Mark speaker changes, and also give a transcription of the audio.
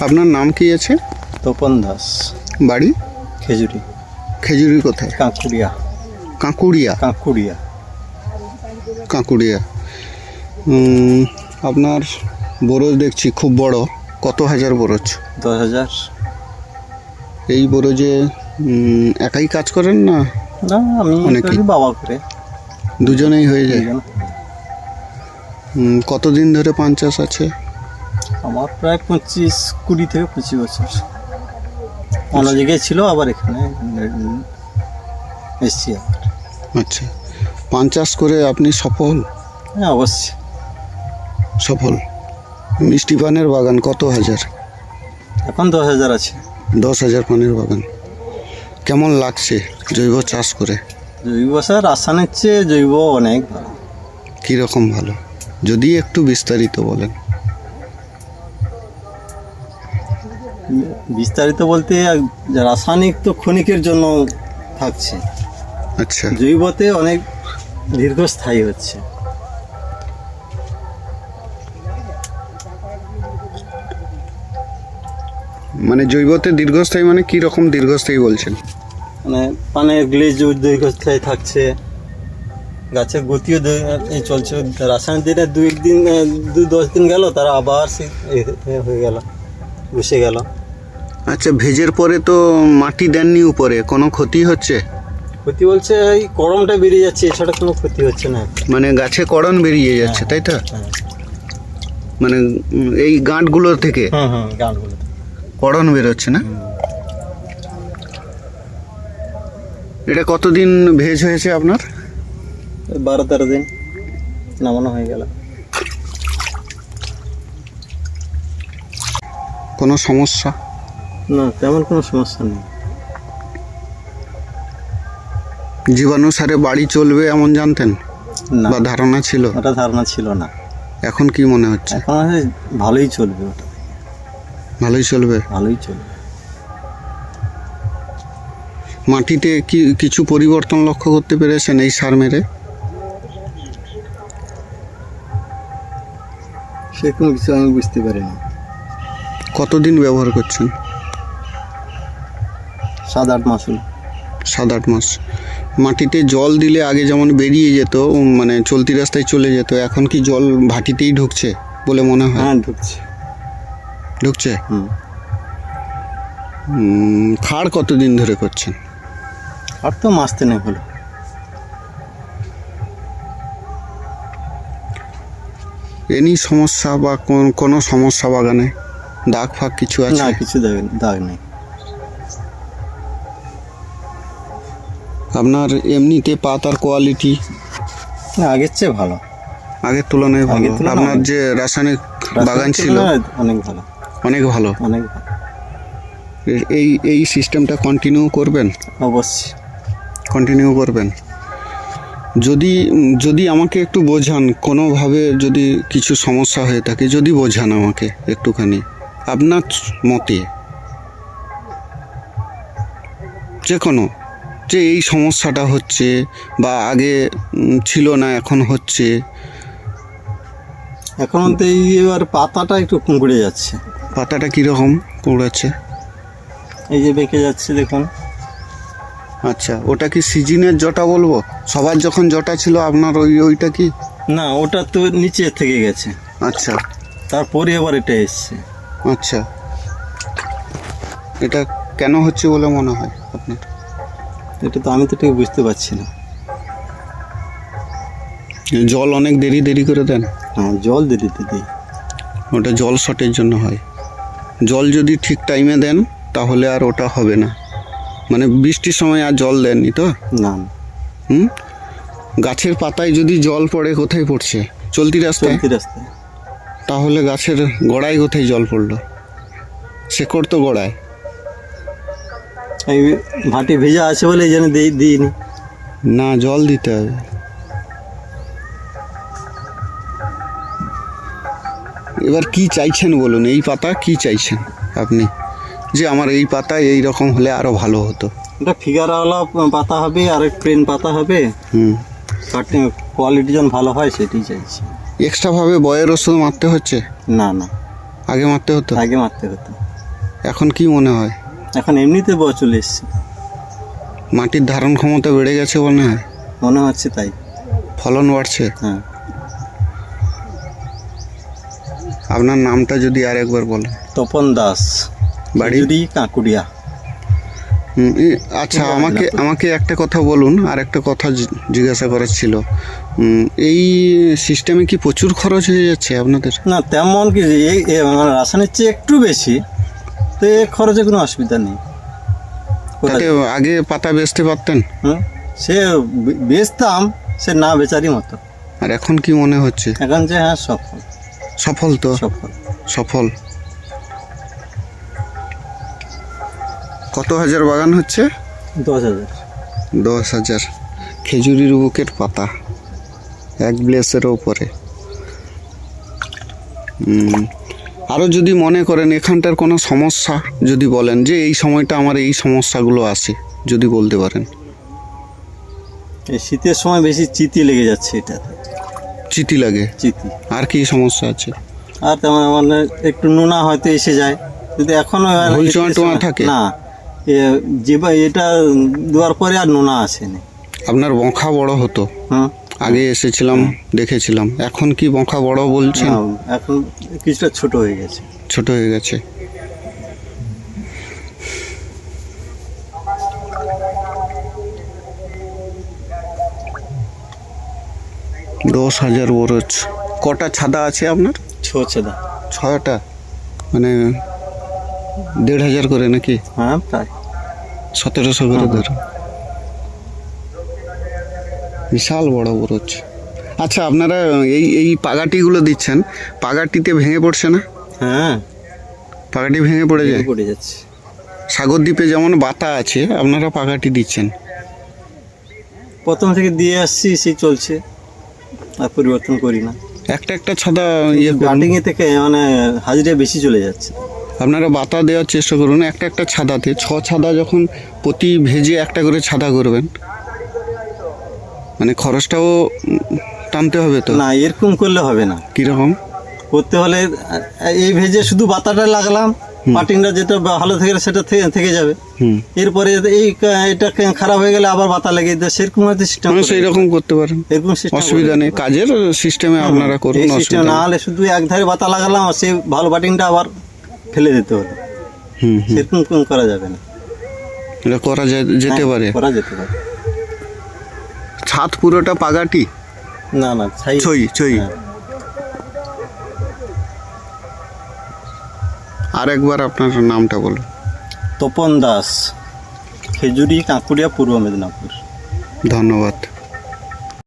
Speaker 1: আপনার নাম কি আছে?
Speaker 2: তপন দাস।
Speaker 1: বাড়ি?
Speaker 2: খেজুরি।
Speaker 1: খেজুরি কোথায়?
Speaker 2: কাঁকুড়িয়া।
Speaker 1: কাঁকুড়িয়া?
Speaker 2: কাঁকুড়িয়া।
Speaker 1: কাঁকুড়িয়া। আপনার বরজ দেখছি খুব বড়। কত হাজার বরজ?
Speaker 2: দশ হাজার।
Speaker 1: এই বরজে একাই কাজ করেন না?
Speaker 2: না আমি
Speaker 1: অনেকেই।
Speaker 2: বাবা করে।
Speaker 1: দুজনেই হয়ে যায়? কতদিন ধরে পান চাষ আছে?
Speaker 2: আমার প্রায় পঁচিশ কুড়ি থেকে পঁচিশ বছর। অন্য জায়গায় ছিল আবার এখানে এসছি
Speaker 1: আচ্ছা। পান চাষ করে আপনি সফল?
Speaker 2: হ্যাঁ অবশ্যই।
Speaker 1: সফল। মিষ্টি পানের বাগান কত হাজার?
Speaker 2: এখন দশ হাজার আছে।
Speaker 1: দশ হাজার পানের বাগান। কেমন লাগছে জৈব চাষ করে?
Speaker 2: জৈব সার রাসায়নিক চেয়ে জৈব অনেক ভালো।
Speaker 1: কীরকম ভালো? যদি একটু বিস্তারিত বলেন।
Speaker 2: বিস্তারিত বলতে রাসায়নিক তো ক্ষণিকের জন্য থাকছে।
Speaker 1: আচ্ছা।
Speaker 2: জৈবতে অনেক দীর্ঘস্থায়ী হচ্ছে।
Speaker 1: মানে জৈবতে দীর্ঘস্থায়ী মানে কি রকম দীর্ঘস্থায়ী বলছেন?
Speaker 2: মানে পানের গ্লেজ দীর্ঘস্থায়ী থাকছে গাছের গতিও এই চলছে। রাসায়নিক দিনে দু একদিন দু দশ দিন গেল তারা আবার সে হয়ে গেল। বসে গেল।
Speaker 1: আচ্ছা ভেজের পরে তো মাটি দেননি উপরে কোনো ক্ষতি হচ্ছে?
Speaker 2: ক্ষতি বলছে এই করমটা বেরিয়ে যাচ্ছে এছাড়া কোনো ক্ষতি হচ্ছে না।
Speaker 1: মানে গাছে করণ বেরিয়ে যাচ্ছে তাই তো?
Speaker 2: হ্যাঁ।
Speaker 1: মানে এই গাঁটগুলো থেকে? করণ বেরোচ্ছে না? এটা কতদিন ভেজ হয়েছে আপনার?
Speaker 2: বারো তেরো দিন নামানো হয়ে গেল।
Speaker 1: কোনো সমস্যা?
Speaker 2: না তেমন কোনো সমস্যা নেই।
Speaker 1: জীবাণু সারে বাড়ি চলবে এমন জানতেন?
Speaker 2: না।
Speaker 1: বা ধারণা ছিল?
Speaker 2: ওটা ধারণা ছিল না।
Speaker 1: এখন কি মনে হচ্ছে?
Speaker 2: এখন ভালোই চলবে ওটা।
Speaker 1: ভালোই চলবে?
Speaker 2: ভালোই চলবে।
Speaker 1: মাটিতে কি কিছু পরিবর্তন লক্ষ্য করতে পেরেছেন এই সার মেরে?
Speaker 2: সেরকম কিছু আমি বুঝতে পারিনি।
Speaker 1: কতদিন ব্যবহার করছেন?
Speaker 2: সাত আট মাস হলো।
Speaker 1: সাত আট মাস। মাটিতে জল দিলে আগে যেমন বেরিয়ে যেত মানে চলতি রাস্তায় চলে যেত এখন কি জল ভাটিতেই ঢুকছে বলে মনে হয়?
Speaker 2: হ্যাঁ ঢুকছে।
Speaker 1: ঢুকছে? খাড় কতদিন ধরে করছেন?
Speaker 2: আর তো মাস তিনেক হলো।
Speaker 1: এনি সমস্যা বা কোন- কোনো সমস্যা বাগানে? দাগ ফাগ কিছু আছে?
Speaker 2: না কিছু দাগ দাগ নেই।
Speaker 1: আপনার এমনিতে পাতার কোয়ালিটি
Speaker 2: না আগের চেয়ে ভালো।
Speaker 1: আগের তুলনায় ভালো। আপনার যে রাসায়নিক বাগান ছিল
Speaker 2: অনেক ভালো।
Speaker 1: অনেক ভালো।
Speaker 2: অনেক ভালো।
Speaker 1: এই এই সিস্টেমটা কন্টিনিউ করবেন?
Speaker 2: অবশ্যই।
Speaker 1: কন্টিনিউ করবেন। যদি যদি আমাকে একটু বোঝান কোনোভাবে যদি কিছু সমস্যা হয়ে থাকে যদি বোঝান আমাকে একটুখানি। আপনার মতে যে কোনো যে এই সমস্যাটা হচ্ছে বা আগে ছিল না এখন হচ্ছে।
Speaker 2: এখন তো এই এবার পাতাটা একটু কুঁকড়ে যাচ্ছে।
Speaker 1: পাতাটা কীরকম কুড়াচ্ছে
Speaker 2: এই যে বেঁকে যাচ্ছে দেখুন।
Speaker 1: আচ্ছা ওটা কি সিজনের জটা বলব? সবার যখন জটা ছিল আপনার ওই ওইটা কি?
Speaker 2: না ওটা তো নিচে থেকে গেছে।
Speaker 1: আচ্ছা।
Speaker 2: তারপরে আবার এটা এসছে।
Speaker 1: আচ্ছা। এটা কেন হচ্ছে বলে মনে হয় আপনার?
Speaker 2: এটা তো আমি তো ঠিক বুঝতে পারছি না।
Speaker 1: জল অনেক দেরি দেরি করে দেন।
Speaker 2: হ্যাঁ জল দেরিতে দিই
Speaker 1: ওটা জল শটের জন্য হয়। জল যদি ঠিক টাইমে দেন তাহলে আর ওটা হবে না। মানে বৃষ্টির সময় আর জল দেননি তো?
Speaker 2: না না।
Speaker 1: হুম? গাছের পাতায় যদি জল পড়ে কোথায় পড়ছে? চলতি রাস্তায়?
Speaker 2: চলতি রাস্তায়।
Speaker 1: তাহলে গাছের গোড়ায় কোথায় জল পড়ল? শেকড় তো গোড়ায়।
Speaker 2: এই মাটি ভেজা আছে বলে এই জন্য দিই দিইনি।
Speaker 1: না জল দিতে হবে। এবার কি চাইছেন বলুন? এই পাতা কি চাইছেন আপনি? যে আমার এই পাতা এই রকম হলে আরও ভালো হতো।
Speaker 2: এটা ফিগারওয়ালা পাতা হবে আর প্লেন পাতা হবে।
Speaker 1: হুম।
Speaker 2: কোয়ালিটি যেন ভালো হয় সেটাই চাইছি।
Speaker 1: এক্সট্রা ভাবে বয়ের ওষুধ মারতে হচ্ছে?
Speaker 2: না না।
Speaker 1: আগে মারতে হতো?
Speaker 2: আগে মারতে হতো।
Speaker 1: এখন কি মনে হয়?
Speaker 2: এখন এমনিতে বয় চলে এসছে।
Speaker 1: মাটির ধারণ ক্ষমতা বেড়ে গেছে মনে হয়?
Speaker 2: মনে হচ্ছে তাই।
Speaker 1: ফলন বাড়ছে?
Speaker 2: হ্যাঁ।
Speaker 1: আপনার নামটা যদি আর একবার বলেন।
Speaker 2: তপন দাস।
Speaker 1: বাড়ি?
Speaker 2: কাঁকুড়িয়া।
Speaker 1: আচ্ছা আমাকে আমাকে একটা কথা বলুন আর একটা কথা জিজ্ঞাসা করার ছিল। এই সিস্টেমে কি প্রচুর খরচ হয়ে যাচ্ছে আপনাদের?
Speaker 2: না তেমন কি রাসায়নিক চেয়ে একটু বেশি তো এ খরচে কোনো অসুবিধা নেই।
Speaker 1: তাতে আগে পাতা বেচতে পারতেন?
Speaker 2: সে বেচতাম সে না বেচারই মতো।
Speaker 1: আর এখন কি মনে হচ্ছে?
Speaker 2: এখন যে হ্যাঁ সফল।
Speaker 1: সফল তো?
Speaker 2: সফল।
Speaker 1: সফল। কত হাজার বাগান হচ্ছে?
Speaker 2: দশ হাজার।
Speaker 1: দশ হাজার। খেজুরির বুকের পাতা। এক ব্লেসের ওপরে আরও যদি মনে করেন এখানটার কোনো সমস্যা যদি বলেন যে এই সময়টা আমার এই সমস্যাগুলো আসে যদি বলতে পারেন।
Speaker 2: এই শীতের সময় বেশি চিতি লেগে যাচ্ছে এটাতে
Speaker 1: চিতি লাগে?
Speaker 2: চিতি।
Speaker 1: আর কি সমস্যা আছে?
Speaker 2: আর তেমন মানে একটু নোনা হয়তো এসে যায়। যদি
Speaker 1: এখনও টোয়া থাকে?
Speaker 2: না। যে এটা দেওয়ার পরে আর নোনা আসেনি।
Speaker 1: আপনার বঁখা বড় হতো।
Speaker 2: হুম
Speaker 1: আগে এসেছিলাম দেখেছিলাম। এখন কি বঁখা বড় বলছেন?
Speaker 2: এখন কিছুটা ছোট হয়ে গেছে।
Speaker 1: ছোট হয়ে গেছে। দশ হাজার বরজ কটা ছাদা আছে আপনার?
Speaker 2: ছোছে দা
Speaker 1: ছয়টা? মানে দেড় হাজার করে নাকি?
Speaker 2: হ্যাঁ প্রায়
Speaker 1: সতেরোশো করে ধরো বিশাল বড় বরজ আচ্ছা আপনারা এই এই পাগাটিগুলো দিচ্ছেন পাগাটিতে ভেঙে পড়ছে না?
Speaker 2: হ্যাঁ।
Speaker 1: পাগাটি ভেঙে পড়ে যায়?
Speaker 2: পড়ে যাচ্ছে।
Speaker 1: সাগর দ্বীপে যেমন বাতা আছে আপনারা পাগাটি দিচ্ছেন।
Speaker 2: প্রথম থেকে দিয়ে আসছি সেই চলছে। আর পরিবর্তন করি না।
Speaker 1: একটা একটা ছাদা ইয়ে
Speaker 2: থেকে মানে হাজিরা বেশি চলে যাচ্ছে।
Speaker 1: আপনারা বাতা দেওয়ার চেষ্টা করুন একটা একটা ছাদাতে। ছ ছাদা যখন প্রতি ভেজে একটা করে ছাদা করবেন মানে খরচটাও টানতে হবে তো?
Speaker 2: না এরকম করলে হবে না।
Speaker 1: কীরকম?
Speaker 2: করতে হলে এই ভেজে শুধু বাতাটা লাগলাম পাটিংটা যেটা ভালো থেকে সেটা থেকে- যাবে। এরপরে এই এটা খারাপ হয়ে গেলে আবার বাতা লাগিয়ে দেয়। সেরকম হয়তো সিস্টেম
Speaker 1: সেই রকম করতে পারেন।
Speaker 2: এরকম
Speaker 1: অসুবিধা নেই। কাজের সিস্টেমে আপনারা করুন
Speaker 2: সিস্টেম না হলে শুধু এক ধারে বাতা লাগালাম আর সেই ভালো বাটিংটা আবার ফেলে দিতে হলো।
Speaker 1: হুম
Speaker 2: সেরকম কোন করা যাবে না।
Speaker 1: এটা করা যেতে
Speaker 2: হ্যাঁ,
Speaker 1: পারে।
Speaker 2: করা যেতে পারে।
Speaker 1: ছাদ পুরোটা পাগাটি?
Speaker 2: না না ছাই।
Speaker 1: ছই ছই।
Speaker 2: হ্যাঁ।
Speaker 1: আর একবার আপনার নামটা বলুন।
Speaker 2: তপন দাস খেজুরি কাঁকুড়িয়া পূর্ব মেদিনীপুর।
Speaker 1: ধন্যবাদ।